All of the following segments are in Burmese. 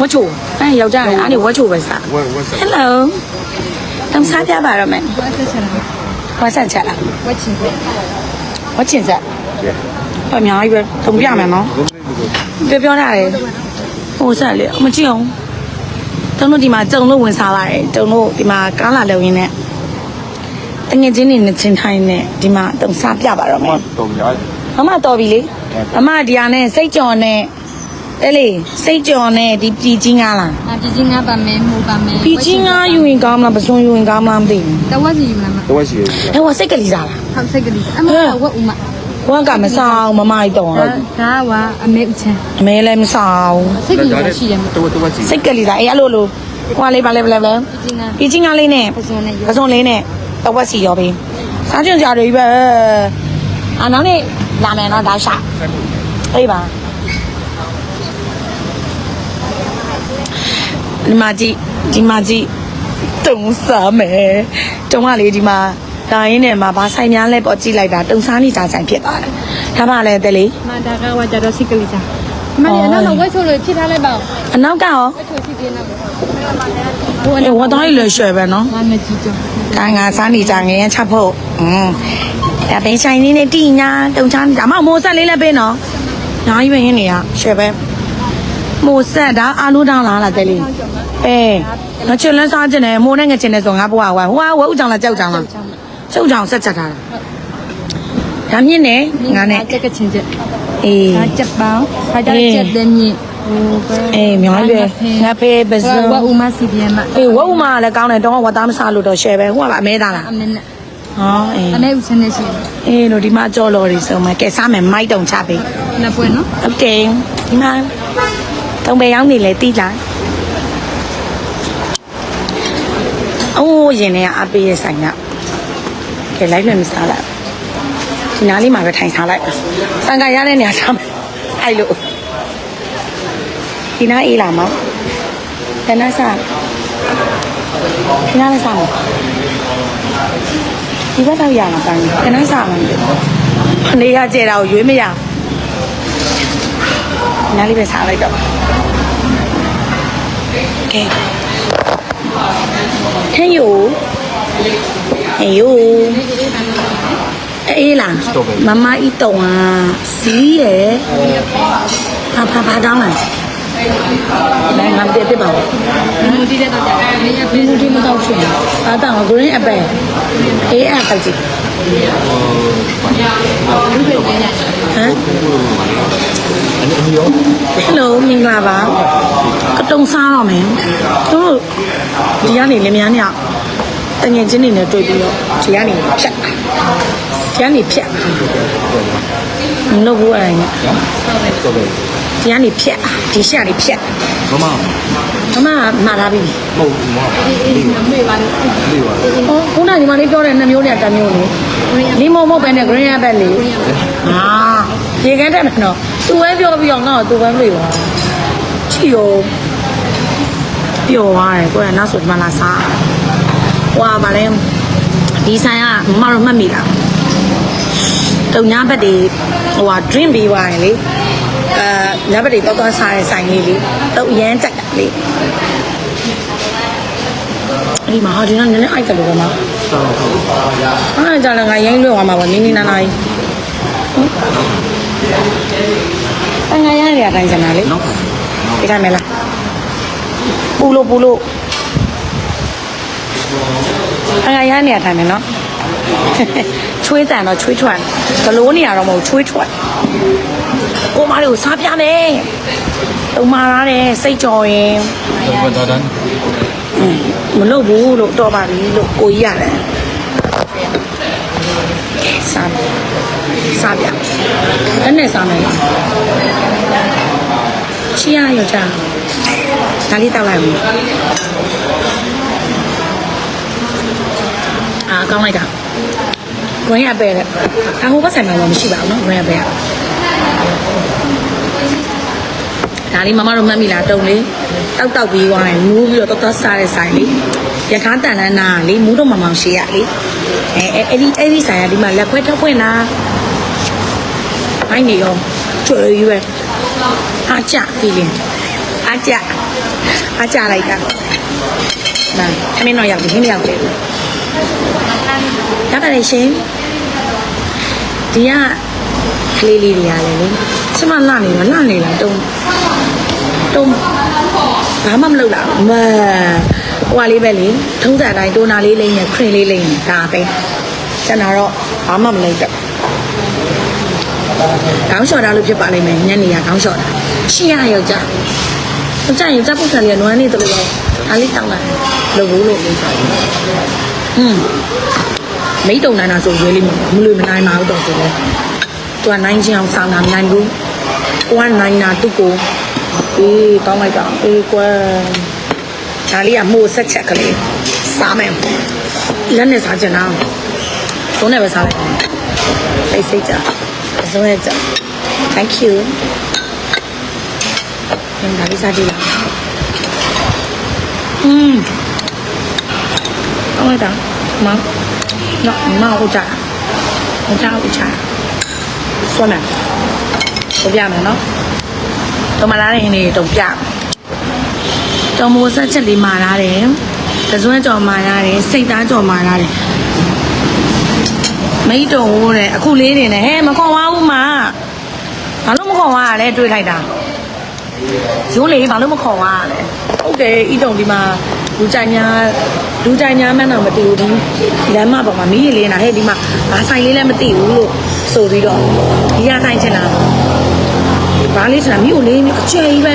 ဝက်ချိုအဲယောက်ျားပဲအဲ့ဒီဝက်ချိုပဲစား What what's up? Hello တုံးစားပြပါတော့မယ်ဝက်ဆက်ချက်လားဝက်ချင်ချက် Yeah. အများကြီးပဲတုံးပြမယ်နော် Don't make me go. ပြောပြောတာလေဟိုဆက်လေမကြည့်အောင်တုံးတို့ဒီမှာကြုံလို့ဝင်စားပါတယ်တုံးတို့ဒီမှာကားလာလုံရင်းနဲ့တငယ်ချင်းတွေနဲ့ချင်းထိုင်းနဲ့ဒီမှာတုံးစားပြပါတော့မယ် Don't be. မမတော်ပြီလေမမဒီဟာနဲ့စိတ်ကြော်နဲ့ အဲ့လေစိတ်ကြော်နဲ့ဒီပြီကြီးငါလား။အာပြည်ကြီးငါပါမယ်မူပါမယ်ပြီကြီးငါယူရင်ကောင်းမလားပစွန်ယူရင်ကောင်းမလားမသိဘူးတဝက်စီယူလာမှာတဝက်ရှိတယ်အဲ့ဟိုစိတ်ကလေးစားလားဟောက်စိတ်ကလေးအမကဝက်ဦးမဝမ်းကမစားအောင်မမကြီးတော့ဒါဒါကဝအမေဦးချမ်းအမဲလည်းမစားအောင်စိတ်ကလေးရှိတယ်မဟုတ်တဝက်တဝက်ရှိစိတ်ကလေးစားအဲ့အဲ့လိုလိုဟိုကလေးပါလဲပါလဲပါလဲပြည်ကြီးငါပြီကြီးငါလေးနဲ့ပစွန်နဲ့ယူပစွန်လေးနဲ့တဝက်စီရောပေးစားကြွကြွတွေပဲအာနောက်နေ့လာမယ်နော်ဒါရှာအေးပါ ဒီမှာကြည့်ဒီမှာကြည့်တုံစားမယ်တုံကလေဒီမှာဒါရင်းနဲ့မှာဘာဆိုင်များလဲပေါ့ကြည့်လိုက်တာတုံစားနေကြဆိုင်ဖြစ်သွားတယ်ဒါမှလည်းတယ်လေမန္တာကဝါကြတော့စီကလီချာအမလေးအနောက်မှာဝက်ချိုလို့ဖြစ်ထားလိုက်ပါဦးအနောက်ကရောဝက်ချိုရှိသေးလားဟိုဝတ်တိုင်းလွယ်ရွှယ်ပဲနော်မမကြည့်တော့ဒါငါစားနေကြငရဲချက်ဖို့อืมဒါပင်ဆိုင်လေးနဲ့တိညာတုံချာဒါမှမိုးဆက်လေးလည်းပေးနော်ညာကြီးပဲဟင်းနေရရွှယ်ပဲမိုးဆက်ဒါအာလူးတောင်းလားလားတယ်လေး အေးငါချစ်လန်းစားခြင်းနဲ့မိုးနဲ့ငါချင်နေဆိုငါဘွားကွာဟိုကဝဲဥကြောင်လားကြောက်ကြောင်လားကြောက်ကြောင်ဆက်ချက်ထားတာဒါမြင့်နေငါနဲ့ကြက်ကချင်ချက်အေးဒါချက်ပေါင်းဒါကြက်ချက်တဲ့မြင့်အေးမြောင်းလေငါဖေးပဇွန်ဝဥမစီပြန်မအေးဝဥမလည်းကောင်းတယ်တော့ဝသားမစားလို့တော့ share ပဲဟိုကပါအမဲသားလားအမဲနဲ့ဟောအေးအမဲဦးစနေရှိအေးတို့ဒီမှာကြော်လော်တွေစုံမယ်ကဲစားမယ်မိုက်တုံချပေးနှစ်ပွဲနော်ဟုတ်တယ်ဒီမှာတုံးပဲရောက်နေလေတိလား က်အိုးရင်ထဲကအပေးရဆိုင်ကကဲလိုက်လွယ်မစားလိုက်ဒီနားလေးမှာပဲထိုင်စားလိုက်စံကရတဲ့နေရာစားမယ်အဲ့လိုဒီနားအေးလာမောင်တနတ်စားဒီနားလည်းစားမယ်ဒီဘက်တော့ရမှာပန်းတနတ်စားမှာနေရကျဲတာကိုရွေးမရဘူးနားလေးပဲစားလိုက်တော့ကဲ ဟဲ့ယိုဟဲ့ယိုအေးလားမမဤတုံอ่ะစီးရယ်ဖာဖာဖာတောင်းလားလည်းငါပြပြပါဦးမူတည်တဲ့တော့ကြာမင်းရဘယ်လိုဒီမတော့ရှင်အာတောင်း green apple အေး apple ကြီးဟ ဟမ်ဟယ်လိုမင်္ဂလာပါကတုံစားတော့မယ်သူတို့ဒီကနေလင်မယားနဲ့တငယ်ချင်းတွေနဲ့တွေ့ပြီးတော့ဒီကနေဖြတ်ဒီကနေဖြတ်မလုပ်ဘူးအဲ့ဒါဒီကနေဖြတ်ဒီရှကနေဖြတ်မမမမမာလာပြီမဟုတ်ဘူးမဟုတ်မေ့ပါလေဟောခုနညီမလေးပြောတဲ့နှမျိုးနဲ့တမျိုးလေလီမုံမဟုတ်ပဲနဲ့ green apple လေဟာ ရေခဲတက်မယ်နော်သူပဲပြောပြီးတော့ငါ့ကိုသူပဲမေးပါချီရောပျော်သွားတယ်ကိုယ်ကနောက်ဆိုဒီမှာလာစားဟွာဗာလဲဒီဆိုင်ကမမတို့မှတ်မိလားတုံညာဘက်တွေဟိုဟာ drink ပြီးသွားရင်လေအဲညဘက်တွေတော့တော့စားတဲ့ဆိုင်လေးလေတော့ရမ်းကြက်တာလေအဲ့ဒီမှာဟာဒီကနည်းနည်းအိုက်ကလေးပဲမှာအားကြလည်းငါရိုင်းလွတ်သွားမှာပေါ့နင်းနင်းနားနားကြီးဟုတ် ငါရိုင်းရတိုင်းစနာလေ Nog. ဒီတိုင်းမလားပူလို့ပူလို့အငါရနေရတိုင်းမယ်နော်ချွေးတန်တော့ချွေးထွက်ဂလိုးနေရတော့မဟုတ်ချွေးထွက်ကိုမလေးကိုစားပြမယ်တုံမာရတယ်စိတ်ကြော်ရင် Wat dat dan? မလုပ်ဘူးလို့တော့ပါပြီလို့ကိုကြီးရတယ်စားစားပြ အဲ့နဲ့စားမယ်လားချီရရောကြဒါလေးတောက်လိုက်အောင်အာကောင်းလိုက်တာ green apple တဲ့အဟိုဘက်ဆိုင်မှာတော့မရှိပါဘူးနော် green apple ကဒါလေးမမတို့မှတ်မိလားတုံလေးတောက်တောက်ပြီးသွားရင်မူးပြီးတော့တောက်တောက်စားတဲ့ဆိုင်လေးရထားတန်လန်းနာလေးမူးတော့မမောင်ရှိရလေအဲအဲအဲ့ဒီအဲ့ဒီဆိုင်ကဒီမှာလက်ခွဲထောက်ဖွင့်တာ ဘိုင်းနေရောကျွေးရွယ်အားကြ feeling အားကြအားကြလိုက်တာနာအမင်းတော့ရောက်ပြီမရောက်သေးဘူးရပါတယ်ရှင်ဒီကကလေးလေးတွေကလည်းလေကျမလှနေတော့လှနေလားတုံးတုံးဘာမှမလုပ်တော့မဟိုကလေးပဲလေထုံးစံတိုင်းတိုနာလေးလိမ့်ရခရင်လေးလိမ့်ရဒါပဲကျန်တာတော့ဘာမှမလုပ်တော့ ခေါင်းလျှော်တာလို့ဖြစ်ပါလိမ့်မယ်ညနေကခေါင်းလျှော်တာရှင်းရယောက်ျားမကြရင်စပ်ပုတ်ဆန်လေးကနွမ်းနေတယ်လို့ပဲအားလေးတောင်းလာလို့ဘူးလို့ပြောချင်ဟွန်းမိတုံနိုင်တာဆိုရွေးလိမ့်မယ်မလို့မနိုင်ပါဘူးတော့ဆိုလဲသူကနိုင်ချင်အောင်ဆောင်တာမနိုင်ဘူးကိုကနိုင်တာသူ့ကိုအေးကောင်းလိုက်တာအေးကွယ်ဒါလေးကမို့ဆက်ချက်ကလေးစားမယ်လက်နဲ့စားချင်တာသုံးနဲ့ပဲစားလိုက်စိတ်စိတ်ကြ သုံးနဲ့ကြ thank you ရင်ဒါလေးစားကြည့်လားอืมကောင်းလိုက်တာမနော်မဟုတ်ကြဟုတ်ကြဟုတ်ကြဆွမ်းမယ်ပြပြမယ်နော်တော့မလာတဲ့ဟင်းလေးတော့ပြတော်မိုးဆက်ချက်လေးမာလာတယ်တစွဲကြော်မာလာတယ်စိတ်သားကြော်မာလာတယ် မိတ်တုံဟိုးတဲ့အခုလေးနေနဲ့ဟဲ့မခေါ်ပါဘူးမဘာလို့မခေါ်ပါလဲတွေးလိုက်တာရိုးလေဘာလို့မခေါ်ပါလဲဟုတ်တယ်ဤတုံဒီမှာလူကြိုင်များလူကြိုင်များမှန်းတော့မသိဘူးဒီလမ်းမပေါ်မှာမီးရလေးနေတာဟဲ့ဒီမှာဘာဆိုင်လေးလည်းမသိဘူးလို့ဆိုပြီးတော့ဒီရဆိုင်ချင်တာဘာလေးဆိုတာမြို့လေးမြို့အကျယ်ကြီးပဲ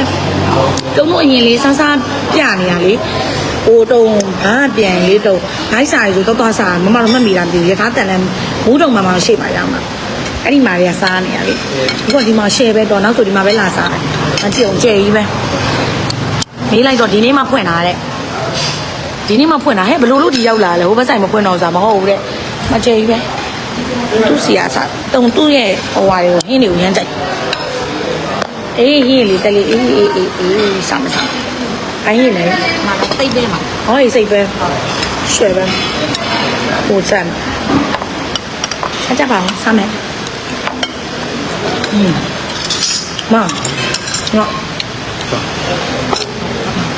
တုံးတို့အရင်လေးဆန်းဆန်းပြနေရလေဟိုတုံး ဘာပြန်လေးတုံးဘိုက်စာရီဆိုတော့တော့စာမမတော့မမီတာမသိဘူးရထားတန်လည်းဘူးတုံမှာမှရှိပါရောက်မှာအဲ့ဒီမှာတွေကစားနေရလေအခုဒီမှာ share ပဲတော့နောက်ဆိုဒီမှာပဲလာစားတယ်အကြည့်အောင်ကျယ်ကြီးပဲမေးလိုက်တော့ဒီနေ့မှဖွင့်တာတဲ့ဒီနေ့မှဖွင့်တာဟဲ့ဘလို့လို့ဒီရောက်လာလဲဟိုဘက်ဆိုင်မဖွင့်တော့စားမဟုတ်ဘူးတဲ့မကျယ်ကြီးပဲသူစီရစားတုံသူ့ရဲ့ဟိုဟာတွေကိုဟင်းတွေကိုရမ်းကြိုက်အေးဟင်းလေတလေးအေးအေးအေးအေးစမ်းစမ်းအိုင်းရလေမှာ စိတ်ထဲမှာဟောရေးစိတ်ပဲရွှဲပဲဟိုစမ်းဆက်ကြပါဦးစမ်းမယ်อืมမငါ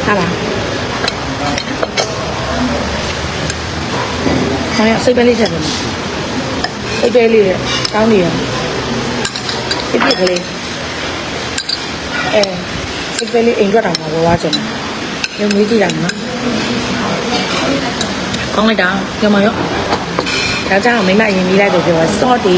ဟာလားဟောရစိတ်ပဲလေးချက်တယ်စိတ်ပဲလေးတဲ့ကောင်းနေရပြည့်ပြည့်ကလေးအဲစိတ်ကလေးအိမ်ထွက်တာမှာဝဝချင်တယ်။ ရုံမေးကြည့်လိုက်နော်။ကောင်းလိုက်တာညမရော။ဒါကြောင့်မိမရင်ပြီးလိုက်တော့ပြောစော့တီ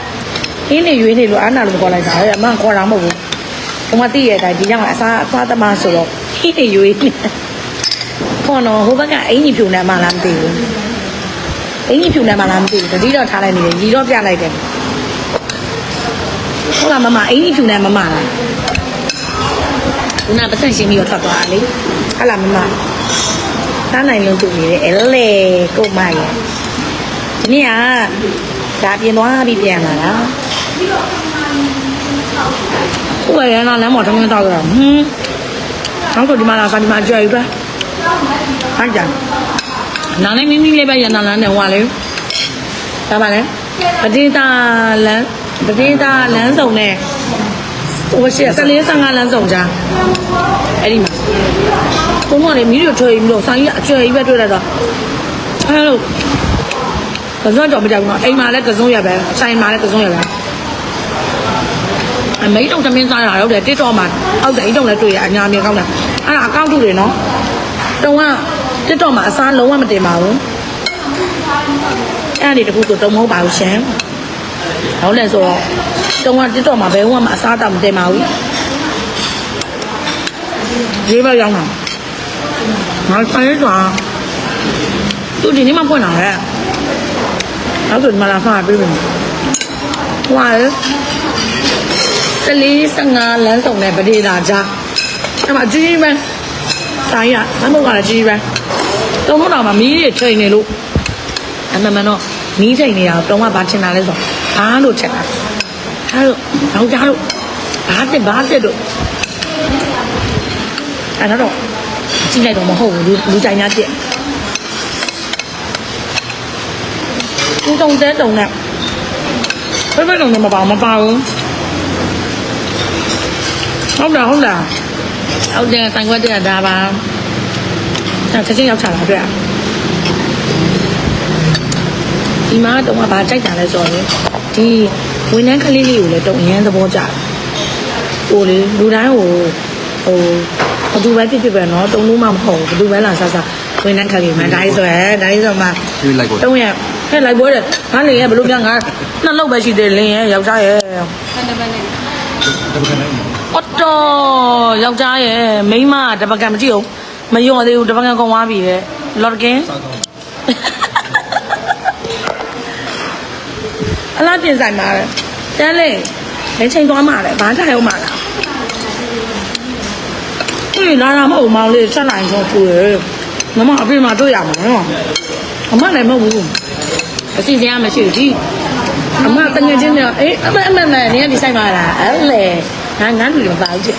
။အင်းနေရွေးနေလို့အားနာလို့ခေါ်လိုက်တာ။အမခေါ်တာမဟုတ်ဘူး။ဘုမသိရတဲ့အတိုင်းဒီကြောင့်အစားအစားသမားဆိုတော့အင်းနေရွေးနေ။ခေါ်တော့ဟိုဘက်ကအင်းကြီးဖြူနေမှလားမသိဘူး။အင်းကြီးဖြူနေမှလားမသိဘူး။တတိတော့ထားလိုက်နေတယ်။ရီတော့ပြလိုက်တယ်။ဟုတ်လားမမအင်းကြီးဖြူနေမမလား။ခုနပတ်စံရှင်းပြီးတော့ထွက်သွားတာလေ ဟာလာမမသားနိုင်လုံးတူနေတယ်အဲလေကိုမရဒီနေ့ကဒါပြင်သွားပြီးပြန်လာတာဟိုရရနာလမ်းပေါ်ထမင်းတောက်ရဟွန်းနောက်တော့ဒီမှာလာစာဒီမှာကြွယ်ပဲဟာကြနားလည်းမိမိလေးပဲရနာလမ်းနဲ့ဟွာလေဒါပါလေပတိတာလမ်းပတိတာလမ်းစုံနဲ့ဟိုရှိ14 15လမ်းဆောင်ကြအဲ့ဒီမှာ ဘုံကလည်းမီးတို့ထွေပြီးတော့ဆိုင်ကြီးအကျွဲကြီးပဲတွေ့ရတော့အဲ့လိုကစုံတော့မကြောက်ဘူးနော်အိမ်မှာလည်းကစုံရပဲဆိုင်မှာလည်းကစုံရပဲအမေတော့သမင်းစားရတာဟုတ်တယ်တစ်တော့မှာအောက်တယ်အိမ်တော့လည်းတွေ့ရအညာမြေကောင်းတယ်အဲ့ဒါအကောင့်ထုတွေနော်တုံကတစ်တော့မှာအစားလုံးဝမတင်ပါဘူးအဲ့ဒီတခုဆိုတုံမဟုတ်ပါဘူးရှင်ဟုတ်လဲဆိုတော့တုံကတစ်တော့မှာဘယ်ဝမှအစားတောင်မတင်ပါဘူးဈေးပဲရောက်တာ ငါဆိုင်ရတာသူဒီနေ့မှဖွင့်လာတယ်နောက်ဆိုဒီမှာလာဖာပြေးမယ်ဟွာစလေး15လမ်းဆောင်တဲ့ဗဒေတာကြားအဲ့မှာကြီးကြီးပဲဆိုင်ရမမကလည်းကြီးကြီးပဲတုံတော့တော့မှမီးတွေချိန်နေလို့အမှန်မှန်တော့မီးချိန်နေတာတုံကဘာချင်တာလဲဆိုဘာလို့ချက်တာဟာလို့တော့ကြားလို့ဘာတက်ဘာတက်တော့အဲ့တော့ ကြည့်လိုက်တော့မဟုတ်ဘူးလူလူကြိုင်များတက်သူတုံတဲတုံနဲ့ဘယ်ဘက်တုံနဲ့မပါမပါဘူးဟုတ်လားဟုတ်လားဟုတ်တယ်ဆိုင်ခွက်တက်တာပါအဲချက်ချင်းရောက်ချလာတွေ့ဒီမှာတော့ဘာကြိုက်တာလဲဆိုရင်ဒီဝန်ထမ်းကလေးလေးကိုလည်းတုံအရန်သဘောကျတယ်ဟိုလေလူတိုင်းဟိုဟို ဘသူပဲဖြစ်ဖြစ်ပဲနော်တုံလို့မှမဟုတ်ဘူးဘသူပဲလာဆဆဝင်နှက်ခက်ကြီးမှဒါကြီးဆိုရင်ဒါကြီးဆိုမှတုံးရဖက်လိုက်ပွဲတယ်ငါနေရဘလို့များငါနှစ်လောက်ပဲရှိသေးလင်းရယောက်ျားရအော်တော်ယောက်ျားရမိန်းမတပကံမကြည့်အောင်မယုံသေးဘူးတပကံကုန်သွားပြီလေလော်ဒကင်းအလားပြင်ဆိုင်မှာပဲတန်းလေလက်ချိန်သွားမှာလေဘာထိုင်အောင်မှာလား ဒီလာလာမဟုတ်မောင်လေးဆက်နိုင်တော့ပူရယ်မမအပြင်မှာတွေ့ရမှာနော်အမလည်းမဟုတ်ဘူးအစီအစဉ်ကမရှိဘူးဒီအမတငယ်ချင်းတော့အေးအမအမမနင်ကဒီဆိုင်မှာလားအဲ့လေငါငါလူတွေမပါဘူးချက်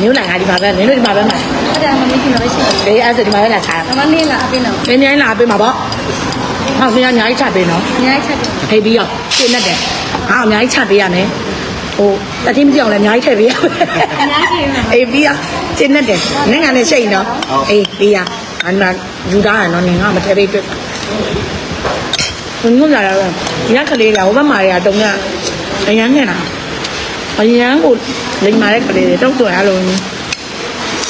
မျိုးလိုက်ငါဒီမှာပဲနင်တို့ဒီမှာပဲမှာအဲ့ဒါမှမကြည့်လို့ရှိတယ်အေးအဲ့ဆိုဒီမှာပဲလာစားအမလေးလာအပင်းတော့ဘယ်နေလာပေးမှာပေါ့ဟောခင်ဗျာညာကြီးချပေးနော်အများကြီးချက်တယ်ဟိပြီးတော့ရှင်းနဲ့တယ်ဟာအများကြီးချပေးရမယ် ဟိုတတိမပြောင်းလဲအများကြီးထည့်ပေးရမယ်အများကြီးရမှာအေးပြီးရရှင်းနဲ့တယ်နင်ကလည်းရှိန်တော့အေးပြီးရအန္တယူတာရနော်နင်ကမထည့်ပေးတွေ့ဘုံညလာတော့ညကလေးလာဟိုဘက်မှာရတုံကအရန်ငဲ့တာအရန်ကိုလိမ်မာတဲ့ကလေးတွေတောက်တော်ရလို့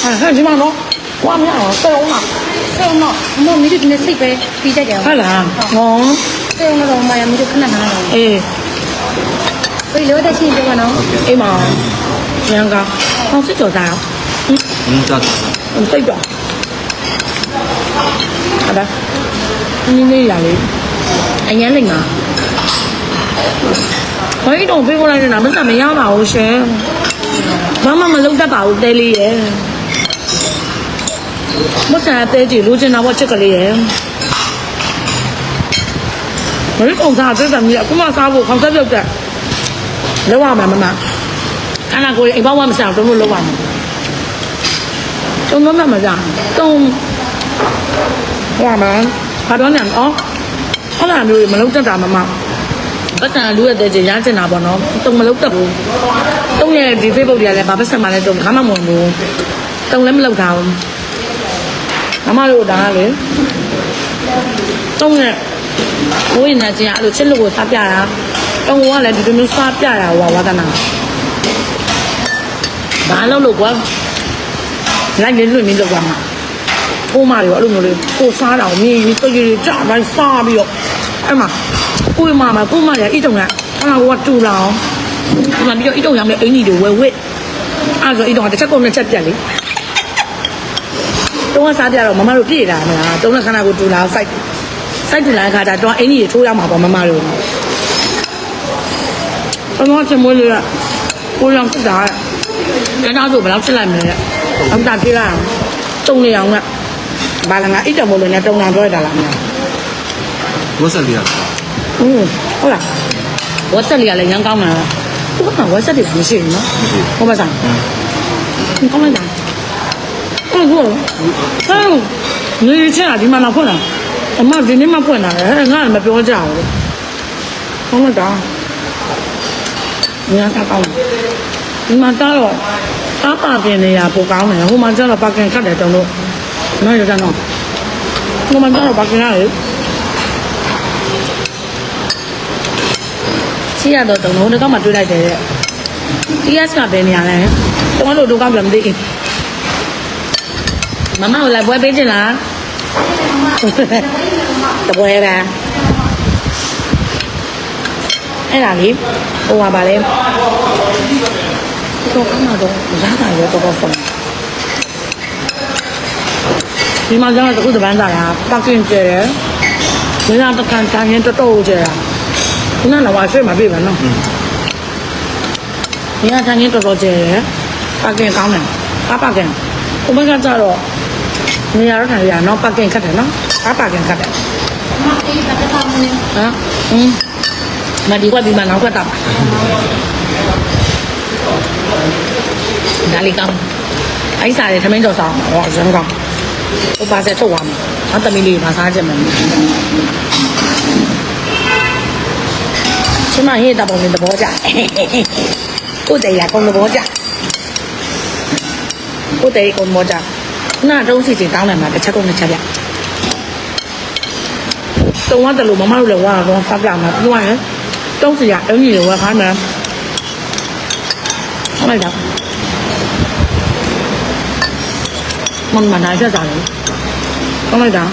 ဟာဟာဒီမှာတော့ကွာမရအောင်စေအောင်လားဆောင်းတော့အမမီးတို့ဒီနေ့စိတ်ပဲပြီးတတ်တယ်ဟုတ်လားဟောဆောင်းတော့မရမီးတို့ခဏခဏတော့အေး ကိုကြီးလိုတဲ့ချင်းပြောမနော်အိမ်မှာညံကောင်ဟောစစ်ကြော်သားရောဟင်းစားတယ်တိတ်တော့ဟာဒါနင်းနေရလေအញ្ញမ်းလိမ့်မှာဘယ်တော့ပြေးပေါ်လိုက်နေတာမစမရပါဘူးရှင်ဘာမှမလုပ်တတ်ပါဘူးတဲလေးရယ်မစံတဲကြီးလိုချင်တာပေါ့ချက်ကလေးရယ်ဘယ်ကောင်စားတဲ့တမ်းကြီးအခုမှစားဖို့ခေါင်းဆက်ပြုတ်တဲ့ လောက်ရမှာမမခဏကိုအိမ်ဘောင်းမဆန်တော့လို့လောက်ရမှာတုံးမမမစားတုံးဟောမှာဘာတော့ညံအော်အဲ့လိုမျိုးမလုပ်တတ်တာမမပတ်စံလူရဲ့တဲ့ချင်ရချင်တာပေါ့နော်တုံးမလုပ်တတ်ဘူးတုံးရဲ့ဒီ Facebook တွေကလည်းဘာပတ်စံမှလည်းတုံးခါမှမဝင်ဘူးတုံးလည်းမလုပ်တာဘူးမမတို့ဒါကလေတုံးရဲ့ဝိညာဉ်ချင်းအဲ့လိုချစ်လို့ကိုစားပြတာ တုံးကလည်းဒီလိုမျိုးစားပြတာဟောဝါဒနာဘာလို့လို့ကွာလိုက်နေလွင့်နေလောက်ပါမှာကိုမတွေအဲ့လိုမျိုးလေးကိုစားတာကိုမြင်ပြီးတွေ့ရကြတိုင်းစားပြီးတော့အဲ့မှာကိုမမှာကိုမတွေအိတုံကအဲ့ဒါကတူလာအောင်ဒီမှာပြီးတော့အိတုံရောက်နေအင်ကြီးတွေဝယ်ဝစ်အဲ့ဆိုအိတုံကတစ်ချက်ကုန်နှစ်ချက်ပြက်လေတုံးကစားပြတော့မမတို့ပြည့်လာမလားတုံးနဲ့ခန္ဓာကိုတူလာအောင်စိုက်စိုက်တူလာတဲ့ခါကျတော့အင်ကြီးတွေထိုးရမှာပေါ့မမတို့ ပမောချင်မွေးလေးကကိုရောင်ဖြစ်တာကနောက်ဆိုဘယ်လောက်ဖြစ်လိုက်မလဲအမှန်တန်ဖြစ်ရအောင်တုံနေအောင်ကဘာလဲငါအိတ်တမိုးလို့နဲ့တုံတာပြောရတာလားမင်းဝတ်ဆက်လေးရတာอืมဟုတ်လားဝတ်ဆက်လေးကလည်းရန်ကောင်းတာသူကဝတ်ဆက်တွေမရှိဘူးနော်ဟုတ်ပါစားကောင်းလိုက်တာဟုတ်ကောဟမ်နေချင်တာဒီမှာလာဖွင့်လာအမဒီနေ့မှဖွင့်လာတယ်ငါလည်းမပြောကြဘူးဟုတ်လား က်တာညံကောင်းဒီမှာတော့ကားပါပြင်နေရပိုကောင်းတယ်ဟိုမှာကျတော့ပါကင်ကတ်တယ်တုံးလို့နော်ရကြတော့ဟိုမှာကျတော့ပါကင်ရတယ်ရှိရတော့တုံလုံးတစ်ကောက်မှတွေးလိုက်တယ်တဲ့ TS ကဘယ်နေရာလဲတုံးလို့ဒုက္ခပြမသိဘူးမမကိုလိုက်ပွဲပေးချင်လားတပွဲပါ အဲ့ဒါလေဟိုပါပါလေတော့ကမှတော့ရတာရောတော့တော့ဆုံးဒီမှာကျတော့တခုတပန်းစားတာပတ်ကင်ကျဲတယ်မင်းကတကန်တန်ရင်တော်တော်ကျဲတာခုနကဝါဆွေးမှာပြပါနော်။ဒီကထိုင်ရင်တော်တော်ကျဲတယ်။ပါကင်ကောင်းတယ်။ကားပါကင်။ဟိုဘက်ကကျတော့နေရာတော့ထိုင်ရနော်ပါကင်ခတ်တယ်နော်။ကားပါကင်ခတ်တယ်မအေးတက်တာမင်း။ဟမ်။อืม မဒီကွက်ဒီမှာနောက်ကွက်တာပါ။ဒါလေးကောင်း။အိုက်စားတယ်ထမင်းကြော်ဆောင်ဟောရမ်းကောင်း။ဟိုပါဆက်ထုတ်သွားမယ်။နောက်သမီးလေးပါစားကြမယ်။ကျမဟေ့တာပုံနဲ့သဘောကျကိုယ်တည်းရကုန်းသဘောကျကိုတဲ့ကိုမောကြနာတုံးစီစီတောင်းတယ်မှာတစ်ချက်ကုန်တစ်ချက်ပြတုံးရတယ်လို့မမတို့လည်းဝါတော့ဖပ်လာမှာပြောရင် တုံးစီရအင်းကြီးတွေဝါခိုင်းမယ်ဟုတ်လိုက်တော့မမနိုင်ချက်စားတယ်ဟုတ်လိုက်တော့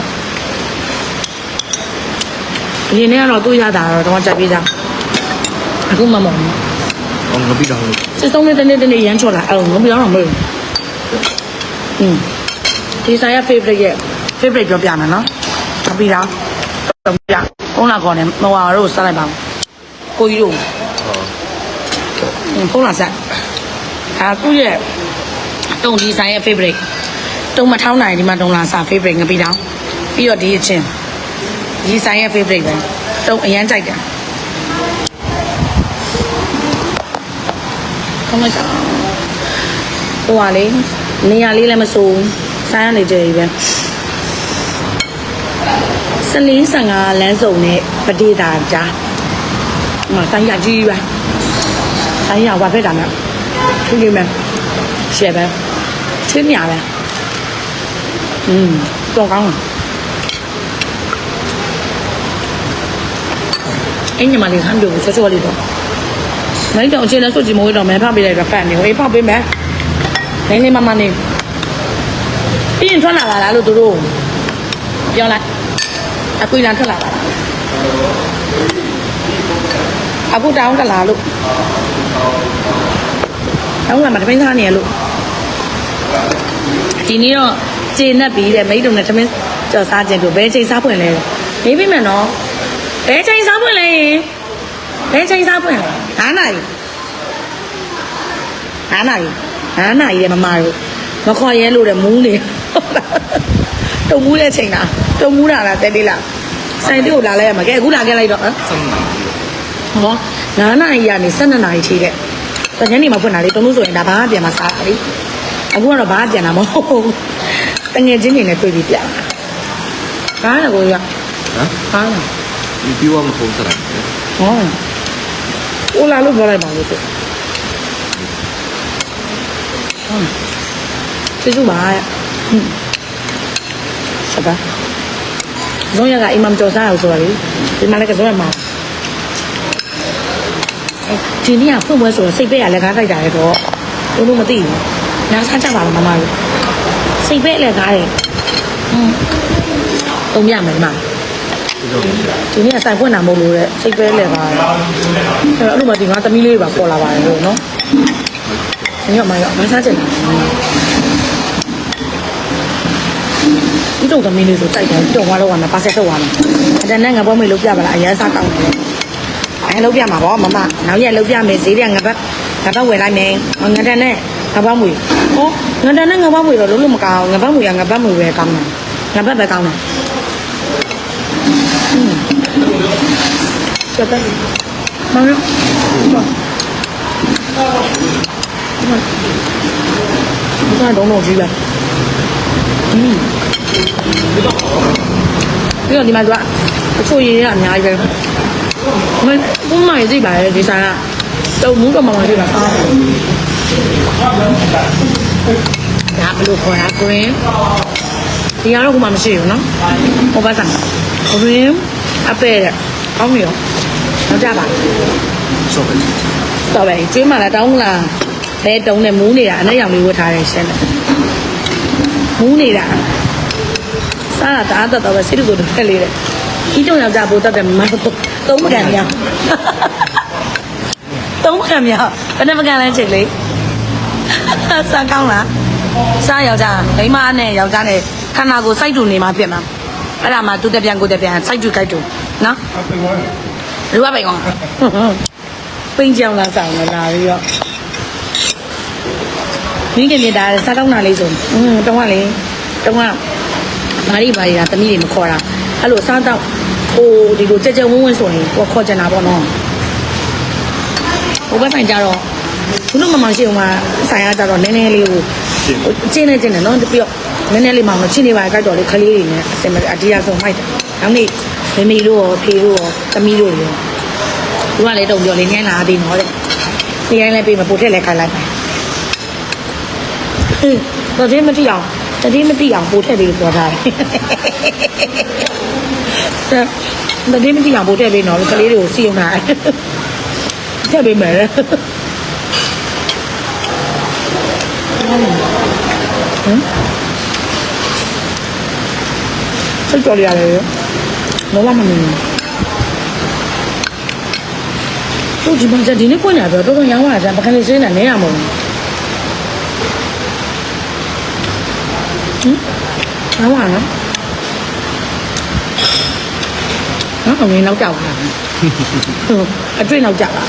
ဒီနေ့ကတော့သူ့ရတာတော့တော့ကြက်ပြေးကြအခုမှမဟုတ်ဘူး 哦，我比较好。 စစ်ဆုံးနဲ့တနေ့တနေ့ရမ်းချော်လာအဲ့လိုငုံပြောင်းတော့မလို့อืมဒီဆိုင်ရဲ့ favorite ရဲ့ favorite ပြောပြမယ်နော်။နောက်ပြီးတော့တော့ပြ။ဖုန်းလာခေါ်နေမဝါတို့စားလိုက်ပါဦး။ ကိုကြီးတို့ 哦， อืมဖုန်းလာဆက်။အာသူ့ရဲ့တုံဒီဆိုင်ရဲ့ favorite တုံမထောင်းနိုင်ဒီမှာတုံလာစား favorite ငပိတောင်းပြီးတော့ဒီအချင်းဒီဆိုင်ရဲ့ favorite ပဲတုံအရန်ကြိုက်တယ်ခေါင်းလိုက်တာဟိုကလေနေရာလေးလည်းမစိုးဘူးဆိုင်ရနေကြပြီပဲစလင်းဆန်ကလမ်းစုံနဲ့ပဒေတာကြား ဟိုဆိုင်ရကြီးပဲဆိုင်ရဝါဖက်တာနဲ့သူလေးမယ်ရှယ်ပဲချင်းမြပဲอืมတော့ကောင်းတယ်အဲ့ညမလေးဟမ်းပြောချောချောလေးတော့မိုင်းတော့အချင်းနဲ့စွတ်ကြည့်မဝေးတော့မဲဖောက်ပေးလိုက်တော့ဖတ်နေဟိုအေးဖောက်ပေးမယ်နေနေမမနေပြီးရင်ထွက်လာပါလားလို့သူတို့ပြောလိုက်အကွေးလန်ထွက်လာပါလား အခုတောင်းတလာလို့တောင်းလာမှာတမင်းသားနေရလို့ဒီနေ့တော့ကျေနပ်ပြီးတဲ့မိတ်တုံနဲ့တမင်းကြော်စားခြင်းတို့ဘယ်ချိန်စားဖွင့်လဲနေပြီမယ်နော်ဘယ်ချိန်စားဖွင့်လဲဘယ်ချိန်စားဖွင့်လဲ9နာရီ9နာရီ9နာရီတဲ့မမတို့မခေါ်ရဲလို့တဲ့မူးနေတုံမူးတဲ့ချိန်လားတုံမူးတာလားတဲလေးလားဆိုင်တို့လာလဲရမှာကဲအခုလာခဲ့လိုက်တော့ဟမ်上哪？ ဟော9နာရီကနေ12နာရီထိတဲ့တညနေမှာဖွင့်တာလေတုံးလို့ဆိုရင်ဒါဘာပြန်မှာစားတာလေအခုကတော့ဘာပြန်တာမဟုတ်ဘူးတငယ်ချင်းတွေနဲ့တွေ့ပြီးပြန်တာဘာလဲကိုရဟမ်ဘာလဲဒီပြောမှပုံစံဟောဦးလာလို့ပြောလိုက်ပါလို့ဆိုဟုတ်ကျေးဇူးပါဟုတ်စပါဇုံရကအီမမ်ကျော်စားအောင်ဆိုတာလေဒီမှာလည်းကဇုံရမှာ ဒီနေ့ကဖွင့်ပွဲဆိုတော့စိတ်ပဲ့ရလက်ကားကြိုက်တာလေတော့တို့လို့မသိဘူးနားစားကြပါလားမမတို့စိတ်ပဲ့လက်ကားတယ်ဟွန်းတုံးရမယ်ဒီမှာ这种。ဒီနေ့ကဆိုင်ဖွင့်တာမဟုတ်လို့တဲ့စိတ်ပဲလဲပါအဲ့တော့အဲ့လိုမှဒီငါသမီးလေးပါပေါ်လာပါတယ်လို့နော်ညော့မရောမစားချင်ဘူးဒီတော့သမီးလေးဆိုတိုက်တယ်တော့ဝါတော့ဝါမှာပါဆက်တော့ဝါမှာအတန်နဲ့ငါဘောမေးလို့ပြပါလားအရင်စားတောင်းတယ် အဲလုပ်ပြမှာပေါ့မမနောက်ရက်လုပ်ပြမယ်ဈေးတဲ့ငါဘက်ငါဘက်ဝယ်လိုက်မယ်ငါတန်နဲ့ငါဘောမွေဟောငါတန်နဲ့ငါဘောမွေတော့လုံးလို့မကောင်းငါဘောမွေကငါဘက်မွေပဲကောင်းတယ်ငါဘက်ပဲကောင်းတယ် Siapa? Mana? Apa? Apa? Apa ada orang juga? Hmm. ပြီးတော့ဒီမှာကတချို့ရင်းရအများကြီးပဲ မဘုမကြီးသိပါရဲ့ဒီဆိုင်ကတုံမှုကမှမသိပါအားဒါဘယ်လိုခေါ်တာကိုရင်ဒီကတော့ကမှမရှိဘူးနော်ဟိုဘက်ကကိုရင်အပဲ့တဲ့ကောင်းပြီရောတော့ကြပါ少呗。တော့ပဲကျွေးမှလာတောင်းလာဘဲတုံးနဲ့မူးနေတာအနဲ့ရောင်လေးဝတ်ထားတယ်ရှင်းတယ်မူးနေတာစားတာတအားတော့ပဲစိတ်ကိုတက်လေးတဲ့ဤတုံယောက်ျားပို့တတ်တယ်မမတော့ သုံးမကန်မြောက်သုံးမကန်မြောက်ဘယ်နှမကန်လဲချိန်လေးစားကောင်းလားစားယောက်ျားမိန်းမနဲ့ယောက်ျားနဲ့ခန္ဓာကိုယ်စိုက်တူနေမှဖြစ်မှာအဲ့ဒါမှသူတက်ပြန်ကိုတက်ပြန်စိုက်တူကြိုက်တူနော်လူကပိန်ကောင်းပိန်ကြောင်လာဆောင်လာပြီးတော့မိခင်မြတာစားကောင်းတာလေးဆိုอืมတုံးကလေတုံးကဘာတွေဘာတွေကသမီးတွေမခေါ်တာအဲ့လိုစားတော့ ဟိုဒီလိုကြက်ကြက်ဝင်းဝင်းဆိုရင်ကိုခေါ်ချင်တာပေါ့နော်ဟိုဘက်ဆိုင်ကြတော့ဘုလို့မမရှိအောင်ကဆိုင်ရကြတော့နည်းနည်းလေးကိုဟိုကျင်းနေကျင်းနေနော်ပြီးတော့နည်းနည်းလေးမှမချင်းနေပါကြတော့လေခလေးတွေနဲ့အစင်မအတရားဆုံးမိုက်တယ်နောက်နေ့မေမေတို့ရောဖေတို့ရောသမီးတို့ရောသူကလည်းတုံပြောလေးညံ့လာသေးနော်တဲ့ဒီတိုင်းလည်းပြေးမပို့ထက်လည်းခိုင်းလိုက်မယ်တတိမတိအောင်တတိမတိအောင်ပို့ထည့်ပေးလို့ပြောထားတယ် ။သတင်းမကြည့်အောင်ပို့ထည့်ပေးနော်။ကလေးတွေကိုစီရင်တာ။ထည့်ပေးမယ်။ဟမ်။စိတ်ကြော်ရရတယ်။လောလမနေဘူး။တို့ဒီမှာဒီနေ့ပွင့်လာတော့တော်တော်ရောင်းလာကြပကလေးစင်းတာနဲရမလို့ဟမ်ရောင်းလာနော် အငင်းနောက်ကြောက်တာဟုတ်အတွေ့နောက်ကြောက်တာ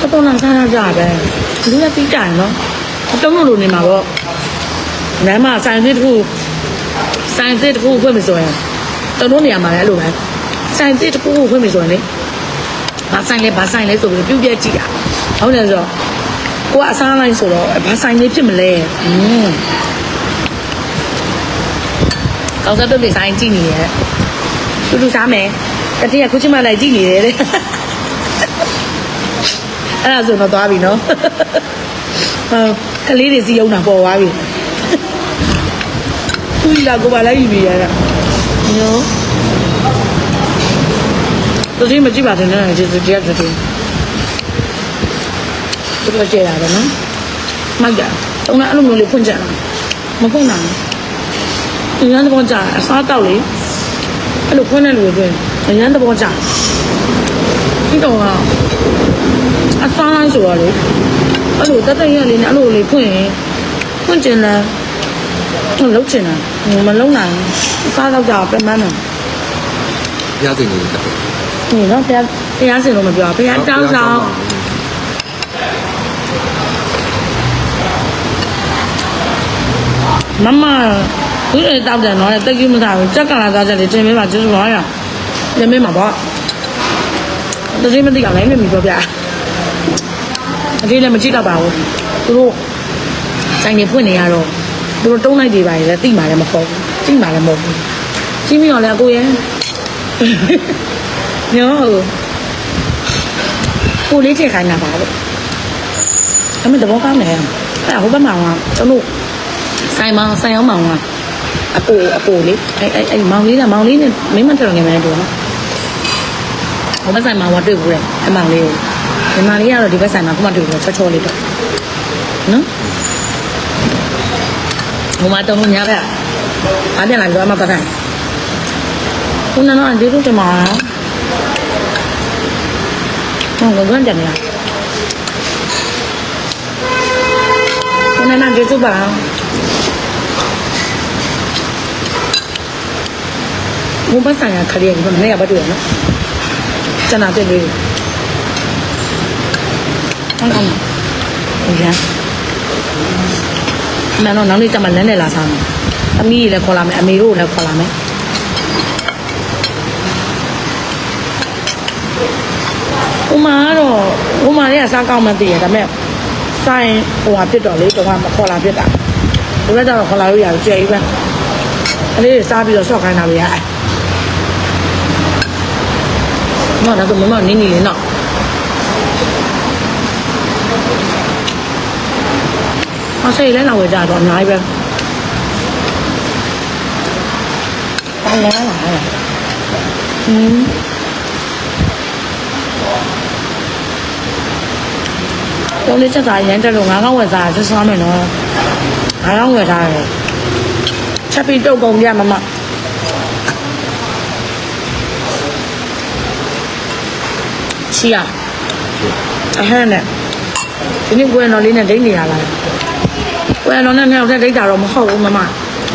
တော့တော့စားရကြပဲလူကပြီးကြရနော်အတုံးလို့နေမှာပေါ့လမ်းမှာဆိုင်သစ်တစ်ခုဆိုင်သစ်တစ်ခုဖွင့်ပြီဆိုရင်တော်တော်နေရာမှာလည်းအဲ့လိုပဲဆိုင်သစ်တစ်ခုဖွင့်ပြီဆိုရင်လေဘာဆိုင်လဲဘာဆိုင်လဲဆိုပြီးပြုတ်ပြက်ကြည့်တာဟုတ်တယ်ဆိုတော့ကိုကအစားလိုက်ဆိုတော့ဘာဆိုင်လေးဖြစ်မလဲอืมကောင်းစားပြုတ်လေးဆိုင်ကြည့်နေရဲ့ တူတူစားမယ်တတိယခုချင်းမလိုက်ကြည့်နေတယ်တဲ့အဲ့ဒါဆိုတော့သွားပြီနော်ဟောကလေးတွေစီယုံတာပေါ်သွားပြီသူလာကိုပါလိုက်ပြီရတာနော်တတိမကြည့်ပါနဲ့ကျေးဇူးတရားတူတူသူတို့ကျေရတယ်နော်မိုက်တာတုံးအဲ့လိုမျိုးလေးဖွင့်ကြတာမဖွင့်နိုင်ဘူးအရန်သဘောကျတယ်အစားတောက်လေ အဲ့လိုဖွင့်တဲ့လူတွေတွေ့အရန်သဘောကျတယ်ဒီတော့ကအစားလိုက်ဆိုတော့လေအဲ့လိုတက်တက်ရလေးနဲ့အဲ့လိုလေးဖွင့်ရင်ဖွင့်ကျင်တယ်ဟိုလုံးကျင်တယ်မလုံးနိုင်ဘူးအစားတော့ကြာပြန်မန်းတယ်ရတဲ့နေတယ်ဟိုတော့တရားတရားစင်လို့မပြောဘုရားတောင်းဆောင်မမ ဒီလေတောက်တယ်နော်တက်ကြီးမသားဘူးစက်ကလာသားချက်လေးတင်ပေးပါကျေးဇူးပါရတင်ပေးမှာပေါ့တတိမသိအောင်လည်းမပြောပြအဒီလည်းမကြည့်တော့ပါဘူးသူတို့ဆိုင်နေဖွင့်နေရတော့သူတို့တုံးလိုက်တွေပါလေတိမှလည်းမဟုတ်ဘူးကြည့်မှလည်းမဟုတ်ဘူးကြည့်ပြီးတော့လည်းအကိုရဲ့ညောကိုလေးချက်ခိုင်းတာပါလို့အမေတဘောကောင်းတယ်အဲ့ဟိုဘက်မှာကကျွန်တော်ဆိုင်မဆိုင်အောင်မောင်က အကိုအကိုလေးအဲ့အဲ့အဲ့မောင်လေးကမောင်လေးနဲ့မင်းမတော်ငယ်မယ်တူနော်ဟိုဘက်ဆိုင်မှာဝတွေ့ဘူးလေအမောင်လေးကိုဒီမောင်လေးကတော့ဒီဘက်ဆိုင်မှာခုမှတွေ့ဘူးချောချောလေးတော့နော်ဟိုမှာတော့ညဘက်အားပြန်လာတော့မှပတ်တယ်ခုနကတော့ဒီလိုတမဟုတ်ကဲ့ကြတယ်ခုနကဒီစုပါ ဘုံပတ်ဆိုင်ရခရီးကမနေ့ကဘာတွေ့ရနော်ကျန်တာတွေ့လေးဟုတ်ကဲ့ဟုတ်ရမနော်နောက်နေ့ကျမှလမ်းနဲ့လာစားမယ်အမီးကြီးလည်းခေါ်လာမယ်အမေတို့လည်းခေါ်လာမယ်ဥမာကတော့ဥမာလေးကစားကောင်းမှသိရဒါပေမဲ့ဆိုင်ဟိုဟာဖြစ်တော့လေတော့မခေါ်လာဖြစ်တာဒီဘက်ကတော့ခေါ်လာလို့ရတယ်ကြွယ်ကြီးပဲအဲ့ဒီစားပြီးတော့ဆော့ခိုင်းတာပဲရတယ် မနော်တော့မမနင်းနေလေနော်အဆေးလဲလာဝယ်ကြတော့အများကြီးပဲပေါင်းလာလာဟဲ့อืมတော့လေးချက်သားရမ်းတက်လို့ငါးကောင်းဝယ်စားချက်စားမယ်နော်ငါးကောင်းဝယ်ထားတယ်ချက်ပြီးတုတ်ကုန်ပြမမ ချီရအဟမ်းနဲ့ဒီနေ့ကွယ်တော်လေးနဲ့ဒိတ်နေရလားကွယ်တော်နဲ့နှစ်ယောက်တည်းဒိတ်တာတော့မဟုတ်ဘူးမမ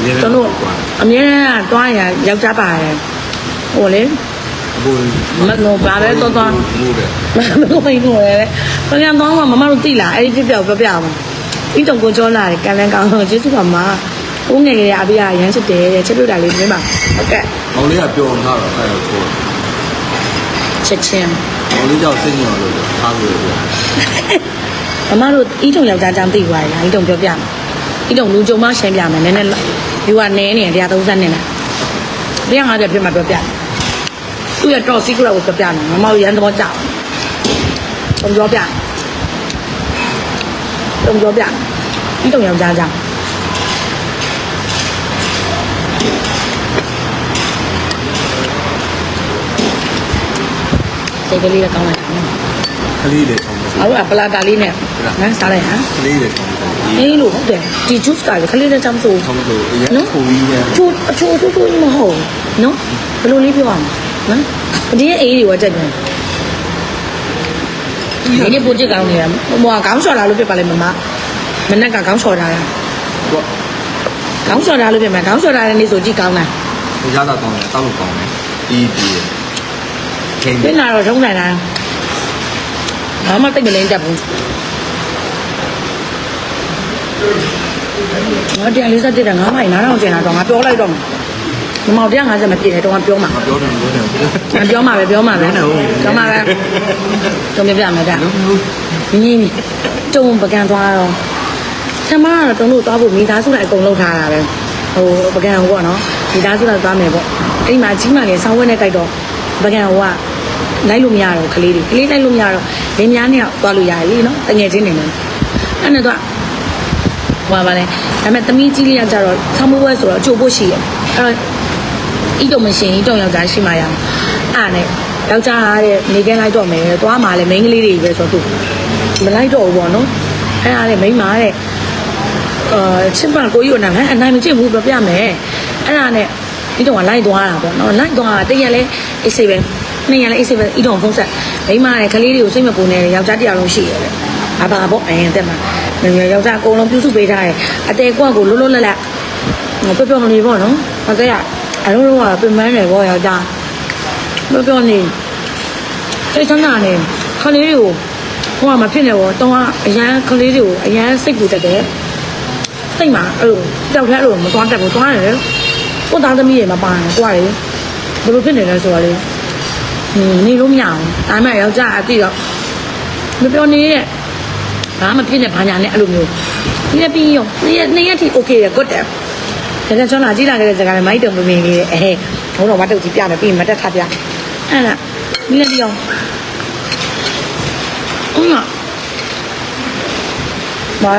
ကျွန်တော်အမြဲတမ်းတွားရယောက်ျားပါတယ်ဟိုလေဘိုးမလို့ပါပဲတော့တော့မိုးတယ်မမဝင်လို့ရတယ်။ဘယ်ပြန်တော့မှမမတို့သိလား။အဲ့ဒီပြပြပြပြအောင်။ဒီတော့ကိုကြောလာတယ်ကန်လန်းကောင်းကျေးဇူးပါမ။ဦးငယ်ကလေးအပြရရမ်းချစ်တယ်တဲ့ချက်ပြတာလေးမြင်ပါ။ဟုတ်ကဲ့အောင်လေးကပြောထားတော့အဲ့တော့ကိုချက်ချင်း အောင်လေးကြောက်စိတ်ညစ်လို့ထားလို့ပြောမမတို့ဤတုံယောက်ျားကြောင့်သိသွားတယ်။ဤတုံပြောပြမယ်။ဤတုံလူကြုံမရှင်းပြမယ်။နည်းနည်းယူကနဲနေတယ်130နဲ့လား။တရားငါးပြပြမှာပြောပြ။သူ့ရဲ့တော့ secret ကိုပြောပြမယ်။မမတို့ရန်သဘောကြောက်။တုံပြောပြ။တုံပြောပြ။ဒီတုံယောက်ျားကြောင့် စိတ်ကလေးကကောင်းလိုက်တာနော်ကလေးတွေဆောင်မငါတို့ကပလာတာလေးနဲ့ငန်းစားလိုက်ဟမ်ကလေးတွေဆောင်မအေးလို့ဟုတ်တယ်ဒီ juice ကလေခလေးတဲ့ချမ်းဆိုဆောင်မလို့အရင်ပုံကြီးတယ်ချိုးအချိုးဆိုးဆိုးကြီးမဟုတ်ဘူးနော်ဘယ်လိုလေးပြောရမလဲနော်ဒီရဲ့အေးတွေကတက်တယ်ဒီနေ့ပိုချစ်ကောင်းနေတာဟိုကခေါင်းလျှော်လာလို့ပြပါလေမမမနက်ကခေါင်းလျှော်တာလားတော့ခေါင်းလျှော်တာလို့ပြမယ်ခေါင်းလျှော်တာတဲ့နေ့ဆိုကြည့်ကောင်းတာရတာကောင်းတယ်တောက်လို့ကောင်းတယ်ဒီဒီ ခင်ပြင်းလာတော့ထုံးနိုင်တာဘာမှတိတ်မလင်းတက်ဘူးငါတရားလေးစက်တက်တာငါမိုင်နားတော့ကျင်တာတော့ငါပြောလိုက်တော့မယ်မမောင်150မပြည့်နဲ့တော့ငါပြောမှာမပြောတယ်ပြောတယ်ငါပြောမှာပဲပြောမှာပဲပြောမှာပဲတုံပြပြမယ်ဒါညီညီကျုံပကံသွားတော့ဆမကတော့တုံလို့သွားဖို့မိသားစုလိုက်အကုန်လုံးထားတာပဲဟိုပကံဟိုပေါ့နော်မိသားစုလိုက်သွားမယ်ပေါ့အိမ်မှာကြီးမှလည်းဆောင်းဝဲနဲ့ကြိုက်တော့ပကံဟိုက လိုက်လို့မရတော့ကလေးတွေကလေးလိုက်လို့မရတော့လင်းများနဲ့သွားလို့ရတယ်လीနော်တငယ်ချင်းနေနေအဲ့နဲ့တော့ဟိုပါလေဒါပေမဲ့သမီးကြီးလေးကကြတော့ဆောင်းမွေးပွဲဆိုတော့အချို့ဖို့ရှိရအဲ့တော့ဤတော့မရှင်ဤတော့ယောက်ျားရှိမှရအောင်အဲ့နဲ့ယောက်ျားတဲ့နေကဲလိုက်တော့မယ်သွားမှလည်းမိန်းကလေးတွေပဲဆိုတော့သူမလိုက်တော့ဘူးပေါ့နော်အဲ့ဒါလည်းမိန်းမတဲ့အာချစ်မကိုကြီးကနာဟဲ့အနိုင်မချစ်ဘူးပြပြမယ်အဲ့ဒါနဲ့ဤတော့ကလိုက်သွားတာပေါ့နော်လိုက်သွားတာတရက်လဲအေးစေးပဲ နှစ်ရက်လဲအေးစေးပဲဤတော့ဖုန်းဆက်မိန်းမတဲ့ကလေးတွေကိုစိတ်မပူနဲ့ယောက်ျားတစ်ယောက်လုံးရှိရတယ်ဘာဘာပေါ့အရင်တက်မှာယောက်ျားအကုန်လုံးပြုစုပေးထားတယ်အတဲကွက်ကိုလွတ်လွတ်လပ်လပ်ဟိုပြောပြောနေပေါ့နော်ဟုတ်ကဲ့အလုံးလုံးကပြင်ပန်းတယ်ပေါ့ယောက်ျားပြောပြောနေစိတ်ချမ်းသာနေခလေးတွေကိုဟိုကမဖြစ်နေပေါ့တောင်းကအရန်ခလေးတွေကိုအရန်စိတ်ပူတတ်တယ်စိတ်မှာအဲ့လိုတောက်ထဲအဲ့လိုမသွားတတ်ဘူးသွားတယ်ကိုသားသမီးတွေမပါရင်သွားတယ်ဘယ်လိုဖြစ်နေလဲဆိုတော့လေဟင်း နေလို့မရအောင်ဒါမှယောက်ျားအတိတော့မပြောနေတဲ့ဘာမှဖြစ်နေဘာညာနဲ့အဲ့လိုမျိုးဒီနေ့ပြီးရောနေ့ရက်နေ့ရက်ထိ okay ရ good တယ်ဒါကြောင့်ကျွန်တော်ကြည့်လာခဲ့တဲ့ဇာတ်ကားနဲ့မိုက်တုံမမင်းလေးတဲ့အဲဘုံတော်မတုတ်ကြီးပြမယ်ပြီးရင်မတက်ထပြအဲ့ဒါမိလည်းပြောင်းဟုတ်လားဘာ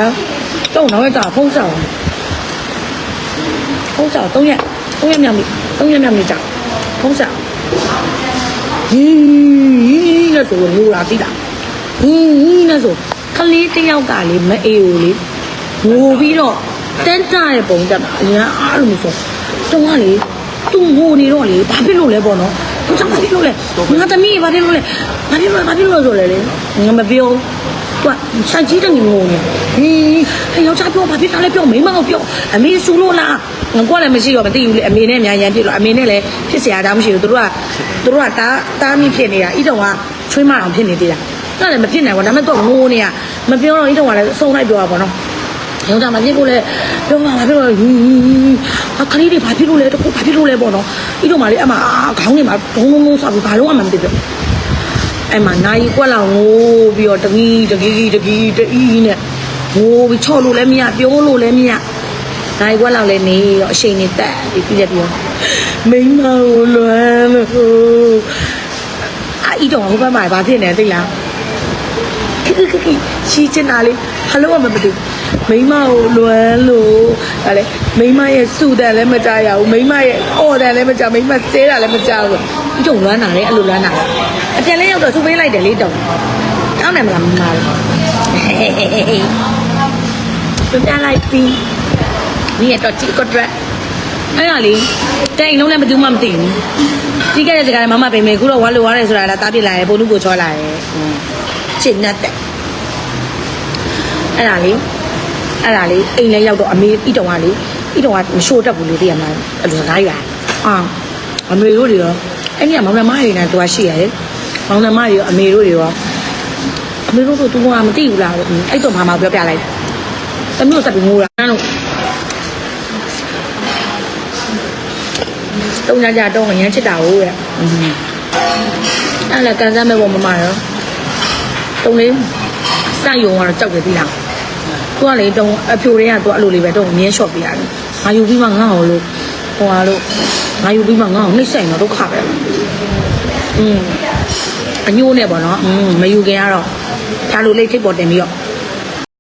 တော့တော့ကြာဖုံးဆောင်ဖုံးဆောင်၃ရက်၃ရက်မြောက်ပြီ၃ရက်မြောက်ပြီကြာဖုံးဆောင် ဟင်းလို့ဆိုလို့လာတိတာဟင်းလို့ဆိုကလေးတစ်ယောက်ကလေမအေးကိုလေငိုပြီးတော့တန်းတာရဲ့ပုံတက်မှာအရင်အားလို့မဆိုတုံးကလေသူ့ငိုနေတော့လေဘာဖြစ်လို့လဲပေါ့နော်သူကဘာဖြစ်လို့လဲငါသမီးဘာဖြစ်လို့လဲဘာဖြစ်လို့လဲဘာဖြစ်လို့ဆိုလဲလေငါမပြော သူကစိုက်ကြီးတဲ့ငိုနေဟင်းဟဲ့ယောက်ျားပြောဘာဖြစ်တာလဲပြောမိမကိုပြောအမေဆူလို့လားငါကလည်းမရှိတော့မသိဘူးလေအမေနဲ့အများရန်ဖြစ်လို့အမေနဲ့လည်းဖြစ်เสียတာမရှိဘူးသူတို့ကသူတို့ကတားတားမိဖြစ်နေတာဤတော့ကချွေးမအောင်ဖြစ်နေသေးတာအဲ့ဒါလည်းမဖြစ်နိုင်ဘူးဒါပေမဲ့တော့ငိုနေရမပြောတော့ဤတော့ကလည်းစုံလိုက်ပြောတာပေါ့နော် ယောက်ျားမဖြစ်လို့လဲပြောမှာဘာဖြစ်လို့လဲဟင်းဟာခလေးတွေဘာဖြစ်လို့လဲတခုဘာဖြစ်လို့လဲပေါ့နော်ဤတော့မှလေအမခေါင်းထဲမှာဒုံဒုံဒုံဆောက်ပြီးဘာလို့မှမသိဘူး အဲ့မှာနိုင်ကွက်လောက်ငိုးပြီးတော့တကီးတကီးတကီးတအီးနဲ့ငိုးပြီးချော့လို့လည်းမရပြောလို့လည်းမရနိုင်ကွက်လောက်လည်းနေတော့အချိန်နဲ့တက်ပြီးပြီးတယ်ပြောမိမကိုလွမ်းလို့အာဤတော့ဟိုဘက်မှာဘာဖြစ်နေလဲသိလားခိခိခိရှိချင်တာလေဟယ်လိုမမတူ မိမကိုလွမ်းလို့ဒါလေမိမရဲ့စူတန်လည်းမကြရဘူးမိမရဲ့အော်တန်လည်းမကြမိမဆဲတာလည်းမကြဘူးဒီတုံလွမ်းတာလေအဲ့လိုလွမ်းတာအပြန်လဲရောက်တော့သူ့ပေးလိုက်တယ်လေတုံကောင်းတယ်မလားမမလို့သူပြန်လိုက်ပြီးဒီရတော့တီကော့ဒရက်အဲ့ဒါလေတိုင်လုံးလည်းမတူမှမသိဘူးဒီကဲတဲ့စကားလည်းမမပင်မေခုတော့ဝါလိုဝါရဲဆိုတာလားတားပြစ်လာတယ်ဘုံလူကိုချောလာတယ်ချစ်နဲ့တဲ့အဲ့ဒါလေး အဲ့ဒါလေးအိမ်လည်းရောက်တော့အမေဣတုံကလေဣတုံကမရှိုးတတ်ဘူးလေတည်ရမှာအဲ့လိုစကားရွာအာအမေတို့တွေရောအဲ့ဒီကမောင်နှမတွေနဲ့သူကရှိရတယ်မောင်နှမတွေရောအမေတို့တွေရောအမေတို့တို့သူကမသိဘူးလားအဲ့တော့မှမပြောပြလိုက်တမျိုးဆက်ပြီးငိုတာအဲ့တော့တုံးကြကြတော့ရမ်းချစ်တာဟုတ်ရဲ့အဲ့လည်းကန်စားမဲ့ပေါ်မမရောတုံးလေးစယုံကတော့ကြောက်တယ်ပြီလား သူကလေတုံးအဖြိုတွေကသူကအဲ့လိုလေးပဲတုံးအမြဲလျှော့ပေးရတယ်ငါယူပြီးမှငါ့ဟောလို့ဟိုဟာလို့ငါယူပြီးမှငါ့ကိုနှိမ့်ဆိုင်တော့ဒုက္ခပဲอืมအညိုးနဲ့ပေါ့နော်อืมမယူခင်ကတော့ဖြာလို့လိတ်ထိပ်ပေါ်တင်ပြီးတော့